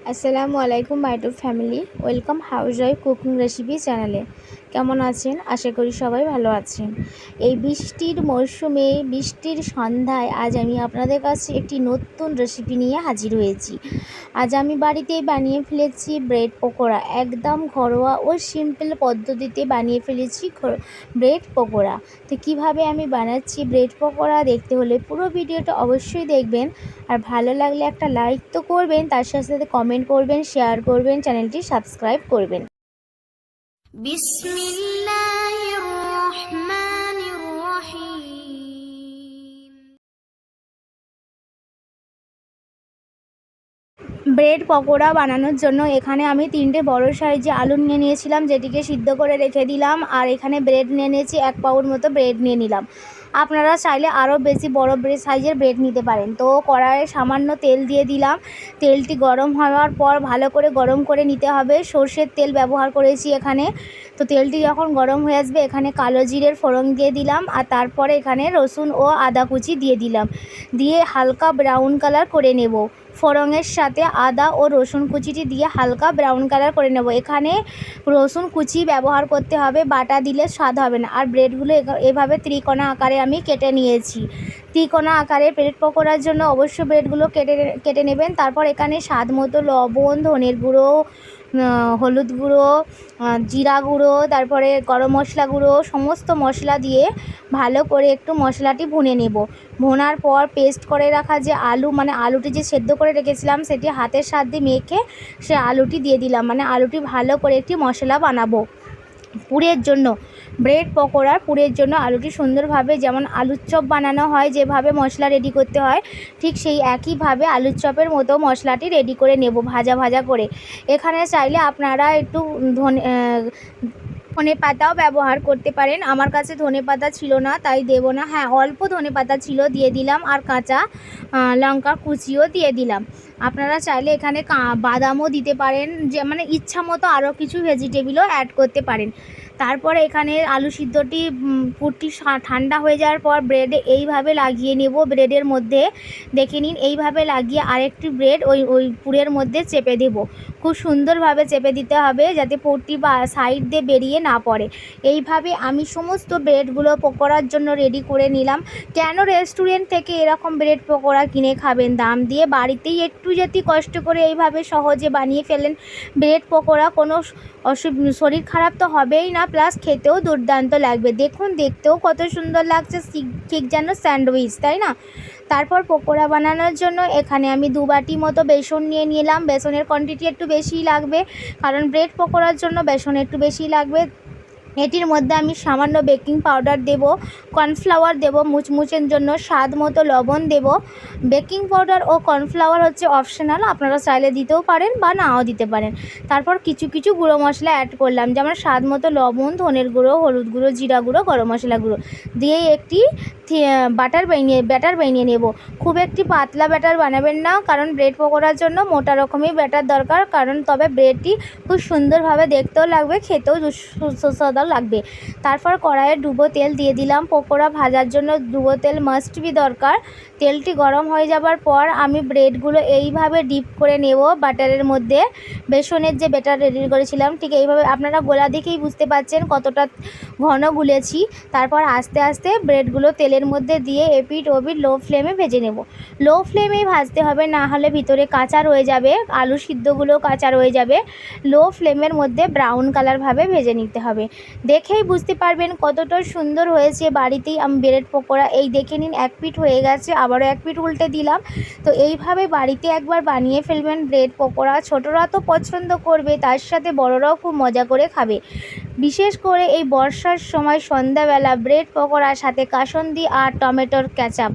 আসসালামু আলাইকুম মাইটু family welcome housewife cooking recipe চ্যানেলে কেমন আছেন? আশা করি সবাই ভালো আছেন। এই বৃষ্টির মরশুমে, বৃষ্টির সন্ধ্যায় আজ আমি আপনাদের কাছে একটি নতুন রেসিপি নিয়ে হাজির হয়েছি। আজ আমি বাড়িতেই বানিয়ে ফেলেছি ব্রেড পকোড়া। একদম ঘরোয়া ও সিম্পল পদ্ধতিতে বানিয়ে ফেলেছি ব্রেড পকোড়া। তো কীভাবে আমি বানাচ্ছি ব্রেড পকোড়া দেখতে হলে পুরো ভিডিওটা অবশ্যই দেখবেন। আর ভালো লাগলে একটা লাইক তো করবেন, তার সাথে সাথে কমেন্ট করবেন শেয়ার করবেন চ্যানেলটি সাবস্ক্রাইব করবেন। ব্রেড পকোড়া বানানোর জন্য এখানে আমি তিনটে বড় সাইজে আলু নিয়ে নিয়েছিলাম, যেটিকে সিদ্ধ করে রেখে দিলাম, আর এখানে ব্রেড নিয়ে নিয়েছি, এক পাউর মতো ব্রেড নিয়ে নিলাম। আপনারা চাইলে আরও বেশি বড় ব্রেড সাইজের ব্রেড নিতে পারেন। তো কড়াইয়ে সামান্য তেল দিয়ে দিলাম। তেলটি গরম হওয়ার পর ভালো করে গরম করে নিতে হবে। সর্ষের তেল ব্যবহার করেছি এখানে। তো তেলটি যখন গরম হয়ে আসবে, এখানে কালো জিরের ফোড়ন দিয়ে দিলাম আর তারপরে এখানে রসুন ও আদা কুচি দিয়ে দিলাম। দিয়ে হালকা ব্রাউন কালার করে নেব। ফোড়নের সাথে আদা ও রসুন কুচিটি দিয়ে হালকা ব্রাউন কালার করে নেব। এখানে রসুন কুচি ব্যবহার করতে হবে, বাটা দিলে স্বাদ হবে না। আর ব্রেডগুলো এভাবে ত্রিকোণা আকারে আমি কেটে নিয়েছি। ত্রিকোণা আকারে ব্রেড পকোড়ার জন্য অবশ্যই ব্রেডগুলো কেটে কেটে নেবেন। তারপর এখানে স্বাদ মতো লবণ, ধনের গুঁড়ো হলুদ গুঁড়ো জিরা গুঁড়ো, তারপরে গরম মশলা গুঁড়ো, সমস্ত মশলা দিয়ে ভালো করে একটু মশলাটি ভুনে নেব। ভোনার পর পেস্ট করে রাখা যে আলু মানে আলুটি যে সেদ্ধ করে রেখেছিলাম, সেটি হাতের সাথে মেখে সে আলুটি দিয়ে দিলাম। মানে আলুটি ভালো করে একটি মশলা বানাবো। পুরের জন্য, ব্রেড পকোড়ার পুরের জন্য আলুটি সুন্দরভাবে যেমন আলুর চপ বানানো হয়, যেভাবে মশলা রেডি করতে হয়, ঠিক সেই একইভাবে আলুর চপের মতো মশলাটি রেডি করে নেব ভাজা ভাজা করে। এখানে চাইলে আপনারা একটু ধনে ধনে পাতাও ব্যবহার করতে পারেন। আমার কাছে ধনে পাতা ছিল না, তাই দেব না। হ্যাঁ অল্প ধনে পাতা ছিল, দিয়ে দিলাম। আর কাঁচা লঙ্কা কুচিও দিয়ে দিলাম। আপনারা চাইলে এখানে বাদামও দিতে পারেন। যে মানে ইচ্ছা মতো আরও কিছু ভেজিটেবিলও অ্যাড করতে পারেন। তারপরে এখানে আলু সিদ্ধটি পুরটি ঠান্ডা হয়ে যাওয়ার পর ব্রেডে এইভাবে লাগিয়ে নেব ব্রেডের মধ্যে। দেখে নিন, এইভাবে লাগিয়ে আরেকটি ব্রেড ওই ওই পুরের মধ্যে চেপে দেব। খুব সুন্দরভাবে চেপে দিতে হবে যাতে পুরটি বা, সাইড দিয়ে বেরিয়ে না পড়ে। এইভাবে আমি সমস্ত ব্রেডগুলো পকোড়ার জন্য রেডি করে নিলাম। কেন রেস্টুরেন্ট থেকে এরকম ব্রেড পকোড়া কিনে খাবেন? দাম দিয়ে বাড়িতেই একটু যদি কষ্ট করে এইভাবে সহজে বানিয়ে ফেলেন ব্রেড পকোড়া, কোনো শরীর খারাপ তো হবেই না। প্লাস খেতেও দুর্দান্ত লাগবে। দেখুন, দেখতেও কত সুন্দর লাগছে ঠিক যেন স্যান্ডউইচ, তাই না? তারপর পকোড়া বানানোর জন্য এখানে আমি দু বাটি মতো বেসন নিয়ে নিলাম। বেসনের কোয়ান্টিটি একটু বেশি লাগবে, কারণ ব্রেড পকোড়ার জন্য বেসন একটু বেশি লাগবে। এটির মধ্যে আমি সামান্য বেকিং পাউডার দেব, কর্নফ্লাওয়ার দেব, মুচমুচের জন্য স্বাদ মতো লবণ দেব। বেকিং পাউডার ও কর্নফ্লাওয়ার হচ্ছে অপশনাল, আপনারা চাইলে দিতেও পারেন বা নাও দিতে পারেন। তারপর কিছু কিছু গুঁড়ো মশলা অ্যাড করলাম, যেমন স্বাদ মতো লবণ, ধনের গুঁড়ো, হলুদ গুঁড়ো, জিরা গুঁড়ো, গরম মশলা গুঁড়ো। দিয়ে একটি বাটার বানিয়ে ব্যাটার বানিয়ে নেব। খুব একটি পাতলা ব্যাটার বানাবেন না, কারণ ব্রেড পকোড়ার জন্য মোটা রকমই ব্যাটার দরকার, কারণ তবে ব্রেডটি খুব সুন্দরভাবে দেখতেও লাগবে, খেতেও সুস্বাদু লাগবে। তারপর কড়াইয়ে ডুবো তেল দিয়ে দিলাম। পকোড়া ভাজার জন্য ডুবো তেল মাস্ট বি দরকার। তেলটি গরম হয়ে যাবার পর আমি ব্রেডগুলো এইভাবে ডিপ করে নেব বাটারের মধ্যে। বেসনের যে বেটার রেডি করেছিলাম, ঠিক এইভাবে আপনারা গোলা দেখেই বুঝতে পারছেন কতটা ঘন গুলেছি। তারপর আস্তে আস্তে ব্রেডগুলো তেলের মধ্যে দিয়ে এপিট ওপিট লো ফ্লেমে ভেজে নেব। লো ফ্লেমেই ভাজতে হবে, না হলে ভিতরে কাঁচা রয়ে যাবে, আলু সিদ্ধগুলো কাঁচা রয়ে যাবে। লো ফ্লেমের মধ্যে ব্রাউন কালারভাবে ভেজে নিতে হবে। দেখেই বুঝতে পারবেন কতটা সুন্দর হয়েছে বাড়িতেই আমি ব্রেড পকোড়া এই দেখে নিন, এক পিঠ হয়ে গেছে, আবারও এক পিঠ উল্টে দিলাম। তো এইভাবে বাড়িতে একবার বানিয়ে ফেলবেন ব্রেড পকোড়া। ছোটরা তো পছন্দ করবে, তার সাথে বড়রাও খুব মজা করে খাবে। বিশেষ করে এই বর্ষার সময় সন্ধ্যাবেলা ব্রেড পকোড়ার সাথে কাসন্দি আর টমেটোর ক্যাচাপ